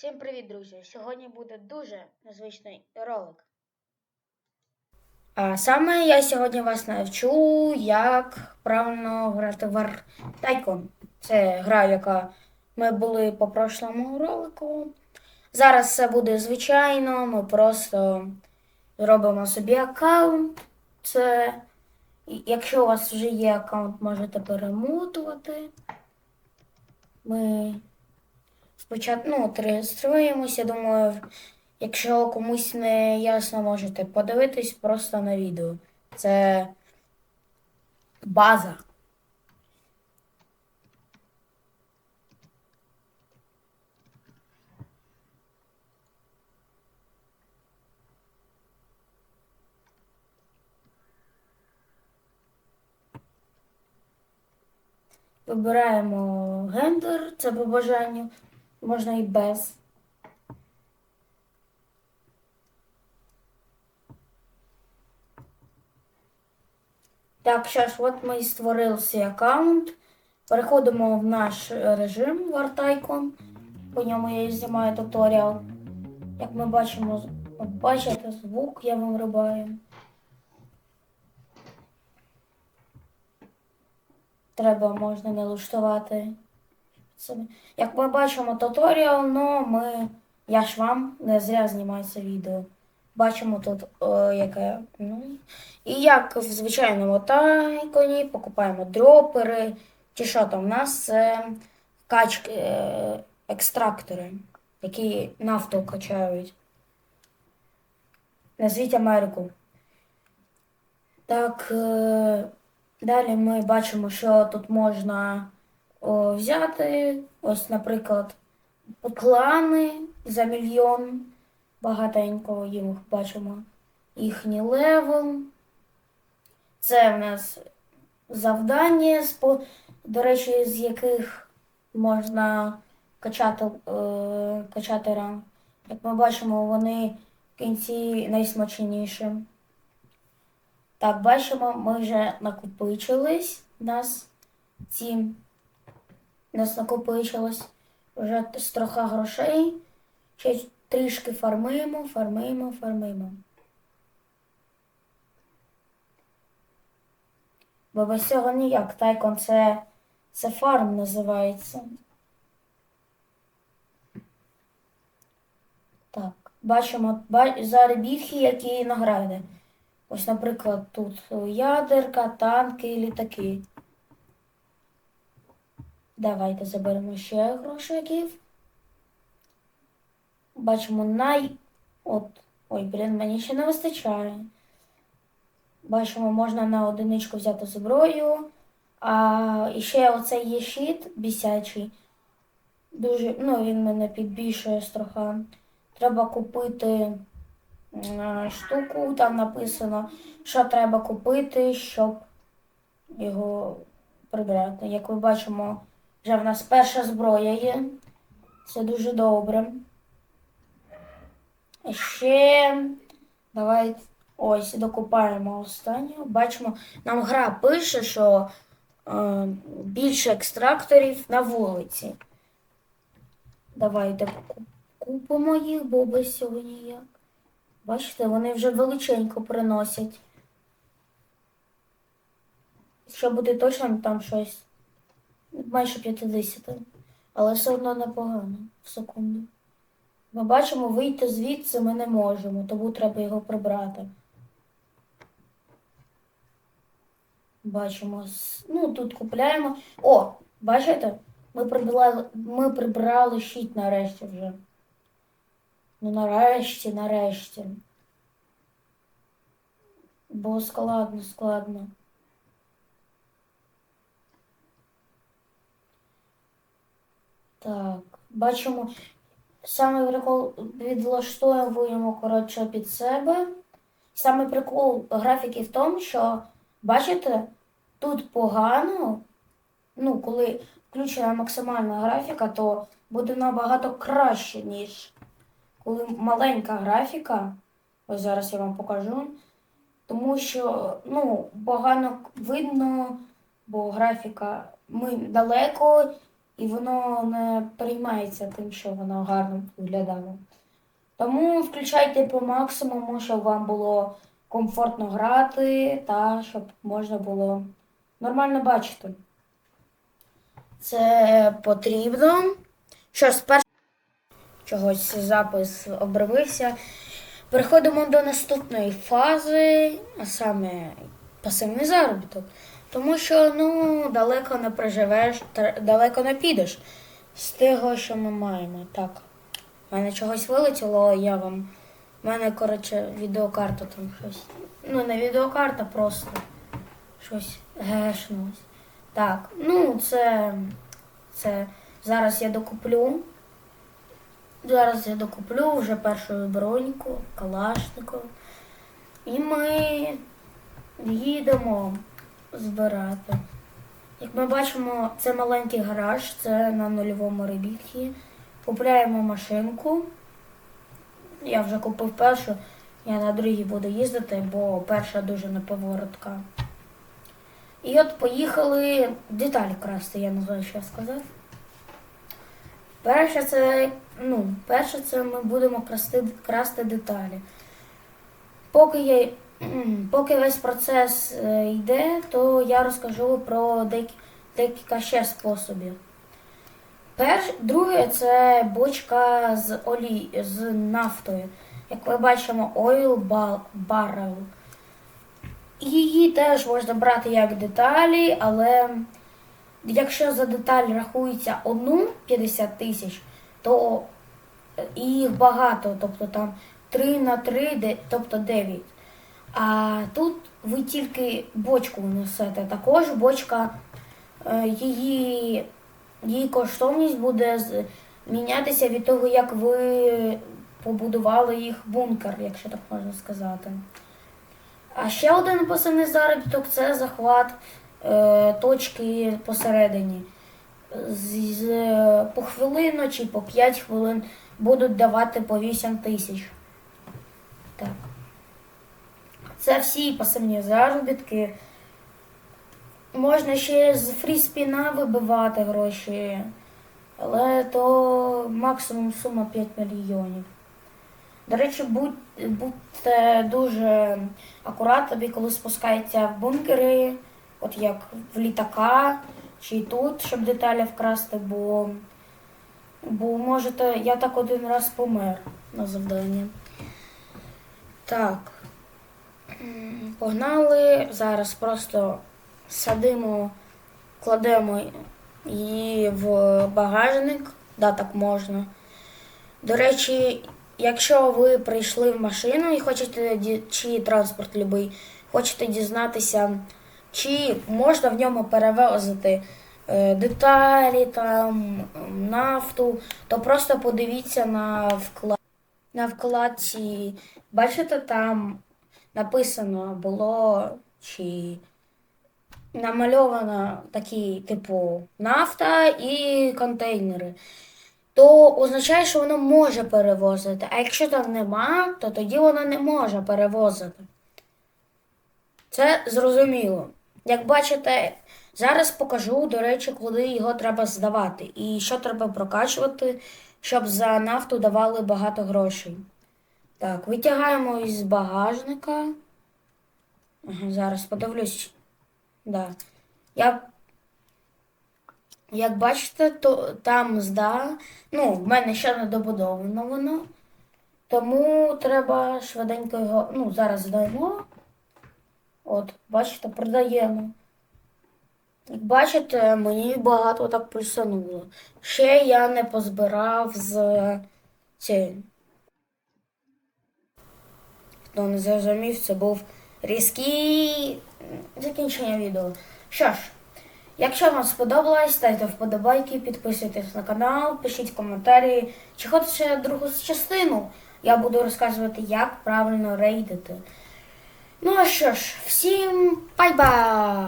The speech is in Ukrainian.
Всім привіт, друзі! Сьогодні буде дуже незвичний ролик. А саме я сьогодні вас навчу, як правильно грати в Tycoon. Це гра, яка ми були по прошлому ролику. Зараз все буде звичайно, ми просто зробимо собі аккаунт. Це якщо у вас вже є аккаунт, можете перемотувати. Ми спочатку ну, реєструємося. Думаю, якщо комусь не ясно, можете подивитись просто на відео. Це база. Вибираємо гендер, це по бажанню, можна і без. Так, ж, от ми і створили цей аккаунт. Переходимо в наш режим War Tycoon. По ньому я і знімаю туторіал. Як ми бачимо, от бачите, звук я вам рибаю. Треба можна налаштувати собі. Як ми бачимо туторіал, ну ми. Я ж вам не зря знімаю це відео. Бачимо тут о, яке. Ну, і як в звичайному тайконі покупаємо дропери. Чи що там? У нас це качки, е, екстрактори, які нафту качають. Назвіть Америку. Так. Е, Далі ми бачимо, що тут можна о, взяти. Ось, наприклад, клани за мільйон. Багатенько їх бачимо. Їхній левел. Це в нас завдання, до речі, з яких можна качати е, качати ранг. Як ми бачимо, вони в кінці найсмачніші. Так, бачимо, ми вже накопичились. Нас ці нас накопичилось вже з трохи грошей. Ще трішки фармимо, фармимо, фармимо. Бо без цього ніяк. Тайкон це, це фарм називається. Так, бачимо заробітки, які награди. Ось, наприклад, тут ядерка, танки, літаки. Давайте заберемо ще грошиків. Бачимо най... От. Ой, блін, мені ще не вистачає. Бачимо, можна на одиничку взяти зброю. А ще оцей є щит бісячий. Дуже, ну, він мене підбільшує строха. Треба купити штуку, там написано, що треба купити, щоб його прибрати. Як ви бачимо, вже в нас перша зброя є. Це дуже добре. Ще давайте ось докупаємо останню. Бачимо, нам гра пише, що е, більше екстракторів на вулиці. Давайте купимо їх, бо без цього ніяк. Бачите, вони вже величенько приносять. Якщо буде точно там щось майже 50, але все одно непогано в секунду. Ми бачимо, вийти звідси ми не можемо, тому треба його прибрати. Бачимо, ну тут купляємо. О, бачите? Ми прибрали, ми прибрали щит нарешті вже. Ну нарешті, нарешті. Бо складно, складно. Так, бачимо, саме прикол відлаштовуємо, коротше, під себе. Саме прикол графіки в тому, що, бачите, тут погано, ну, коли включена максимальна графіка, то буде набагато краще, ніж коли маленька графіка, ось зараз я вам покажу, тому що ну, погано видно, бо графіка ми далеко і воно не приймається тим, що воно гарно виглядало. Тому включайте по максимуму, щоб вам було комфортно грати та щоб можна було нормально бачити. Це потрібно. Що спершу чогось запис обривився. Переходимо до наступної фази, а саме пасивний заробіток. Тому що ну, далеко не проживеш, далеко не підеш з того, що ми маємо. Так. У мене чогось вилетіло, я вам. У мене, коротше, відеокарта там щось. Ну, не відеокарта, просто щось гешнулось. Так, ну це. Це зараз я докуплю. Зараз я докуплю вже першу броньку, Калашников. І ми їдемо збирати. Як ми бачимо, це маленький гараж, це на нульовому ребіхі. Купляємо машинку. Я вже купив першу, я на другій буду їздити, бо перша дуже неповоротка. І от поїхали деталі красти, я не знаю, що сказати. Перше це, ну, перше це ми будемо красти, красти деталі. Поки, я, поки весь процес е, йде, то я розкажу про декілька ще способів. Перш, друге це бочка з олій, з нафтою. Як ми бачимо, oil ba- barrel. Її теж можна брати як деталі, але якщо за деталь рахується одну 50 тисяч, то е, їх багато, тобто там 3 на 3, тобто 9. А тут ви тільки бочку несете. Також бочка, е, її, її коштовність буде мінятися від того, як ви побудували їх бункер, якщо так можна сказати. А ще один пасивний заробіток це захват е, точки посередині. З, з, по хвилину чи по 5 хвилин будуть давати по 8 тисяч. Так. Це всі пасивні заробітки. Можна ще з фріспіна вибивати гроші, але то максимум сума 5 мільйонів. До речі, будь, будьте дуже акуратні, коли спускаєтеся в бункери, от як в літака чи тут, щоб деталі вкрасти, бо, бо можете, я так один раз помер на завданні. Так. Погнали. Зараз просто садимо, кладемо її в багажник. Да, так можна. До речі, якщо ви прийшли в машину і хочете чи транспорт любий, хочете дізнатися, чи можна в ньому перевозити е, деталі, там, нафту, то просто подивіться на вклад. На вкладці, бачите, там написано було чи намальовано такі, типу, нафта і контейнери то означає, що воно може перевозити. А якщо там нема, то тоді воно не може перевозити. Це зрозуміло. Як бачите, зараз покажу, до речі, куди його треба здавати і що треба прокачувати, щоб за нафту давали багато грошей. Так, витягаємо із багажника. Ага, зараз подивлюсь. Да. Я як бачите, то там зда, ну, в мене ще не добудовано воно. Тому треба швиденько його, ну, зараз здаємо. От, бачите, продаємо. Як бачите, мені багато так плюсануло. Ще я не позбирав з цієї. Хто не зрозумів, це був різкий закінчення відео. Що ж. Якщо вам сподобалось, ставте вподобайки, підписуйтесь на канал, пишіть коментарі. Чи хочете другу частину? Я буду розказувати, як правильно рейдити. Ну а що ж, всім бай-бай!